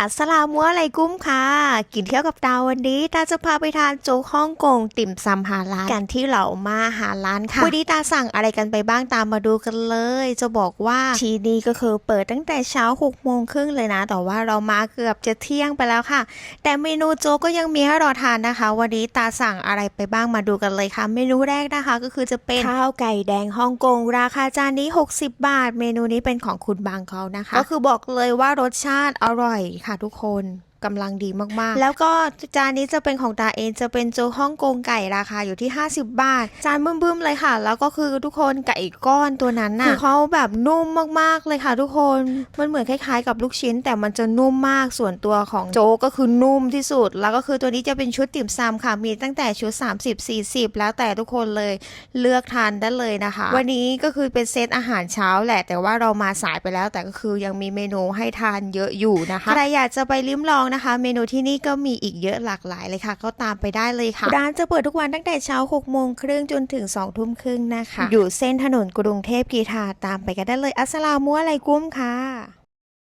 อัสสลามุอะลัยกุมค่ะ กินเที่ยวกับดาววันนี้ตาจะพาไปทานโจ๊กฮ่องกงติ่มซำหาร้านกันที่เหล่ามาหาร้านค่ะวันนี้ตาสั่งอะไรกันไปบ้างตามมาดูกันเลย จะบอกว่าที่นี่ก็คือเปิดตั้งแต่เช้า6โมงครึ่งเลยนะ แต่ว่าเรามาเกือบจะเที่ยงไปแล้วค่ะ แต่เมนูโจ๊กก็ยังมีให้รอทานนะคะ วันนี้ตาสั่งอะไรไปบ้างมาดูกันเลยค่ะ เมนูแรกนะคะ ก็คือจะเป็นข้าวไก่แดงฮ่องกง ราคาจานนี้ 60 บาท เมนูนี้เป็นของคุณบางเขานะคะ ก็คือบอกเลยว่ารสชาติอร่อยค่ะทุกคน กำลังดีมากๆ แล้วก็จานนี้จะเป็นของตาเองจะเป็นโจ๊กฮ่องกงไก่ราคาอยู่ที่ 50 บาท จานบึ้มๆเลยค่ะ แล้วก็คือทุกคนไก่ก้อนตัวนั้นน่ะคือเขาแบบนุ่มมากๆเลยค่ะ ทุกคนมันเหมือนคล้ายๆ กับลูกชิ้น แต่มันจะนุ่มมากส่วนตัวของโจ๊กก็คือนุ่มที่สุด แล้วก็คือตัวนี้จะเป็นชุดติ่มซำค่ะมีตั้งแต่ชุด 30 40 แล้วแต่ทุกคนเลยเลือกทานได้เลยนะคะ วันนี้ก็คือเป็นเซตอาหารเช้าแหละ แต่ว่าเรามาสายไปแล้ว แต่ก็คือยังมีเมนูให้ทานเยอะอยู่นะคะใครอยากจะไปลิ้มลองนะคะ เมนูที่นี่ก็มีอีกเยอะหลากหลายเลยค่ะ ก็ตามไปได้เลยค่ะ ร้านจะเปิดทุกวันตั้งแต่เช้า6โมงครึ่งจนถึง2ทุ่มครึ่งนะคะ อยู่เส้นถนนกรุงเทพกีทาตามไปกันได้เลย อัสสลามุอะลัยกุมค่ะ